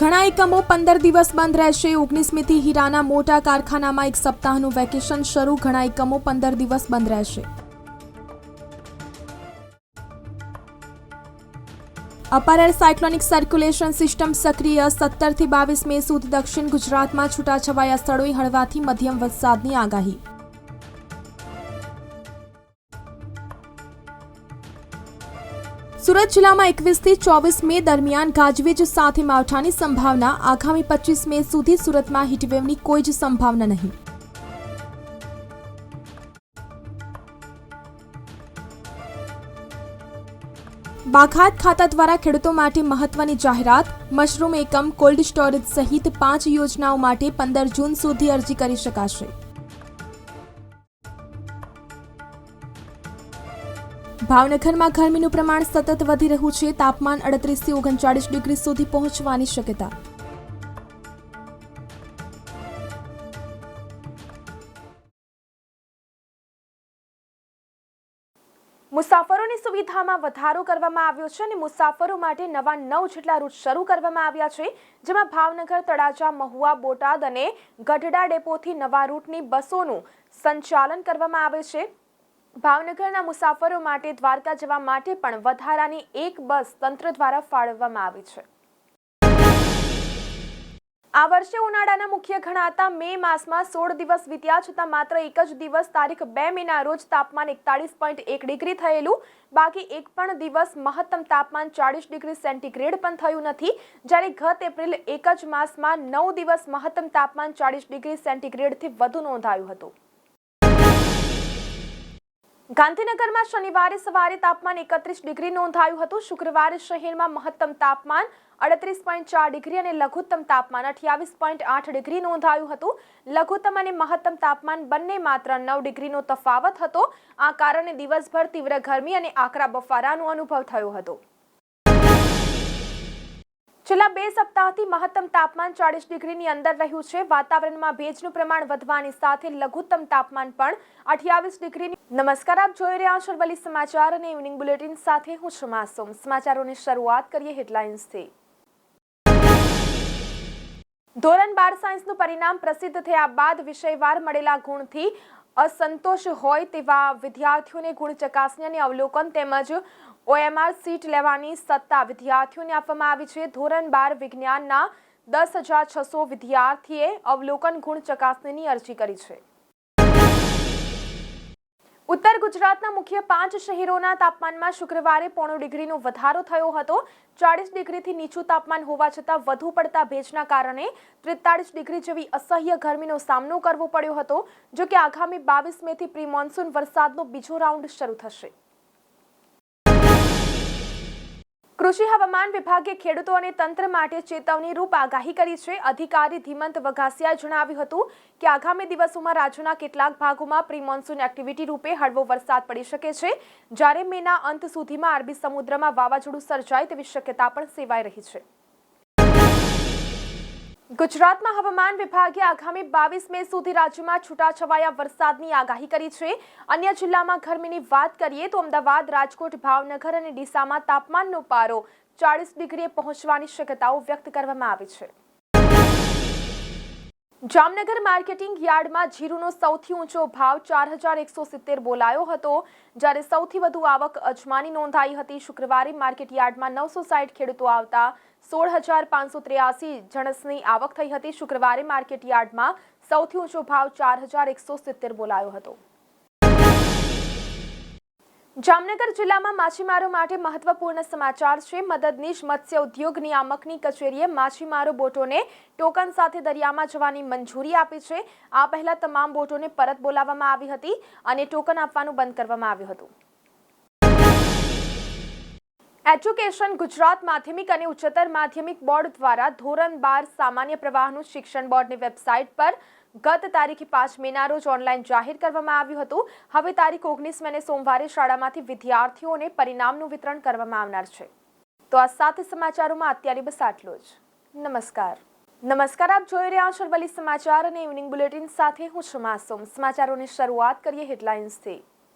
ઘણા એકમો પંદર દિવસ બંધ રહેશે. ઓગણીસમીથી હીરાના મોટા કારખાનામાં એક સપ્તાહનું વેકેશન શરૂ. ઘણા એકમો પંદર દિવસ બંધ રહેશે. Upper air cyclonic circulation system સક્રિય. સત્તરથી બાવીસ મે સુધી દક્ષિણ ગુજરાતમાં છૂટાછવાયા સ્થળોએ હળવાથી મધ્યમ વરસાદની આગાહી. સુરત જિલ્લામાં એકવીસથી ચોવીસ મે દરમિયાન ગાજવીજ સાથે માવઠાની સંભાવના આગામી પચીસ મે સુધી સુરતમાં હીટવેવની કોઈ જ સંભાવના નહીં. બાઘાત ખાતા દ્વારા ખેડૂતો માટે મહત્વની જાહેરાત, મશરૂમ એકમ, કોલ્ડ સ્ટોરેજ સહિત પાંચ યોજનાઓ માટે પંદર જૂન સુધી અરજી કરી શકાશે. ભાવનગરમાં ગરમીનું પ્રમાણ સતત વધી રહ્યું છે. તાપમાન અડત્રીસથી ઓગણચાળીસ ડિગ્રી સુધી પહોંચવાની શક્યતા. મુસાફરોની સુવિધામાં વધારો કરવામાં આવ્યો છે અને મુસાફરો માટે નવા નવ જેટલા રૂટ શરૂ કરવામાં આવ્યા છે, જેમાં ભાવનગર, તળાજા, મહુવા, બોટાદ અને ગઢડા ડેપોથી નવા રૂટની બસોનું સંચાલન કરવામાં આવે છે. ભાવનગરના મુસાફરો માટે દ્વારકા જવા માટે પણ વધારાની એક બસ તંત્ર દ્વારા ફાળવવામાં આવી છે. આ વર્ષે ઉનાળાના મુખ્ય ગણાતા મે માસમાં સોળ દિવસ વીત્યા છતાં માત્ર એક જ દિવસ તારીખ બે મેના રોજ તાપમાન એકતાળીસ પોઈન્ટ એક ડિગ્રી થયેલું, બાકી એક પણ દિવસ મહત્તમ તાપમાન ચાળીસ ડિગ્રી સેન્ટીગ્રેડ પણ થયું નથી. જ્યારે ગત એપ્રિલ એક જ માસમાં નવ દિવસ મહત્તમ તાપમાન ચાળીસ ડિગ્રી સેન્ટીગ્રેડથી વધુ નોંધાયું હતું. ગાંધીનગરમાં શનિવારે સવારે તાપમાન એકત્રીસ ડિગ્રી નોંધાયું હતું. શુક્રવારે શહેરમાં મહત્તમ તાપમાન અડત્રીસ પોઈન્ટ ચાર ડિગ્રી અને લઘુત્તમ તાપમાન અઠ્યાવીસ પોઈન્ટ આઠ ડિગ્રી નોંધાયું હતું. લઘુત્તમ અને મહત્તમ તાપમાન બંને માત્ર નવ ડિગ્રીનો તફાવત હતો. આ કારણે દિવસભર તીવ્ર ગરમી અને આકરા બફારાનો અનુભવ થયો હતો. છેલ્લા બે સપ્તાહથી મહત્તમ તાપમાન ચાળીસ ડિગ્રીની અંદર રહ્યું છે. વાતાવરણમાં ભેજનું પ્રમાણ વધવાની સાથે લઘુત્તમ તાપમાન પણ અઠ્યાવીસ ડિગ્રીની નમસ્કાર, આપ જોઈ રહ્યા છો અરવલ્લી સમાચાર અને ઇવનિંગ બુલેટિન સાથે હું છું માસુમ. સમાચારોની શરૂઆત કરીએ હેડલાઇન્સથી. ધોરણ બાર સાયન્સનું પરિણામ પ્રસિદ્ધ થયા બાદ વિષયવાર મળેલા ગુણથી અસંતોષ હોય તેવા વિદ્યાર્થીઓને ગુણ ચકાસણી અને અવલોકન તેમજ ઓએમઆર સીટ લેવાની સત્તા વિદ્યાર્થીઓને આપવામાં આવી છે. ધોરણ બાર વિજ્ઞાનના દસ હજાર છસો વિદ્યાર્થીએ અવલોકન ગુણ ચકાસણીની અરજી કરી છે. ઉત્તર ગુજરાતના મુખ્ય પાંચ શહેરોના તાપમાનમાં શુક્રવારે પોણો ડિગ્રીનો વધારો થયો હતો. ચાળીસ ડિગ્રીથી નીચું તાપમાન હોવા છતાં વધુ પડતા ભેજના કારણે ત્રેતાળીસ ડિગ્રી જેવી અસહ્ય ગરમીનો સામનો કરવો પડ્યો હતો, જો કે આગામી બાવીસ મેથી પ્રી મોન્સૂન વરસાદનો બીજો રાઉન્ડ શરૂ થશે. કૃષિ હવામાન વિભાગે ખેડૂતો અને તંત્ર માટે ચેતવણી રૂપ આગાહી કરી છે. અધિકારી ધીમંત વઘાસિયાએ જણાવ્યું હતું કે આગામી દિવસોમાં રાજ્યના કેટલાક ભાગોમાં પ્રી મોન્સૂન એક્ટિવિટી રૂપે હળવો વરસાદ પડી શકે છે. જ્યારે મેના અંત સુધીમાં અરબી સમુદ્રમાં વાવાઝોડું સર્જાય તેવી શક્યતા પણ સેવાઈ રહી છે. ગુજરાતમાં હવામાન વિભાગે આગામી બાવીસ મે સુધી રાજ્યમાં છૂટાછવાયા વરસાદની આગાહી કરી છે. અન્ય જિલ્લામાં ગરમીની વાત કરીએ તો અમદાવાદ, રાજકોટ, ભાવનગર અને ડીસામાં તાપમાનનો પારો ચાળીસ ડિગ્રીએ પહોંચવાની શક્યતાઓ વ્યક્ત કરવામાં આવી છે. જામનગર માર્કેટિંગ યાર્ડમાં જીરુનો સૌથી ઊંચો ભાવ ચાર હજાર એકસો સિત્તેર બોલાયો હતો. જ્યારે સૌથી વધુ આવક અજમાની નોંધાઈ હતી. શુક્રવારે માર્કેટ યાર્ડમાં નવસો સાઠ ખેડૂતો આવતા સોળ હજાર પાંચસો ત્રેયાસી જણસની આવક થઈ હતી. શુક્રવારે માર્કેટ યાર્ડમાં સૌથી ઊંચો ભાવ ચાર હજાર એકસો સિત્તેર બોલાયો હતો. જામનગર જિલ્લામાં માછીમારો માટે મહત્વપૂર્ણ સમાચાર છે. મદદનીશ મત્સ્ય ઉદ્યોગ નિયામકની કચેરીએ માછીમારો બોટોને ટોકન સાથે દરિયામાં જવાની મંજૂરી આપી છે. આ પહેલા તમામ બોટોને પરત બોલાવવામાં આવી હતી અને ટોકન આપવાનું બંધ કરવામાં આવ્યું હતું. એજ્યુકેશન ગુજરાત માધ્યમિક અને ઉચ્ચતર માધ્યમિક બોર્ડ દ્વારા ધોરણ બાર સામાન્ય પ્રવાહનું શિક્ષણ બોર્ડની વેબસાઇટ પર ગત તારીખ પાંચ મેના રોજ ઓનલાઈન જાહેર કરવામાં આવ્યું હતું. હવે તારીખ ઓગણીસ મેને સોમવારે શાળામાંથી વિદ્યાર્થીઓને પરિણામનું વિતરણ કરવામાં આવનાર છે. તો આ સાથે સમાચારોમાં અત્યારે બસ આટલું જ. નમસ્કાર. નમસ્કાર, આપ જોઈ રહ્યા છો અરવલ્લી સમાચાર અને ઇવનિંગ બુલેટિન સાથે હું છું માસુમ. સમાચારોની શરૂઆત કરીએ હેડલાઇન્સથી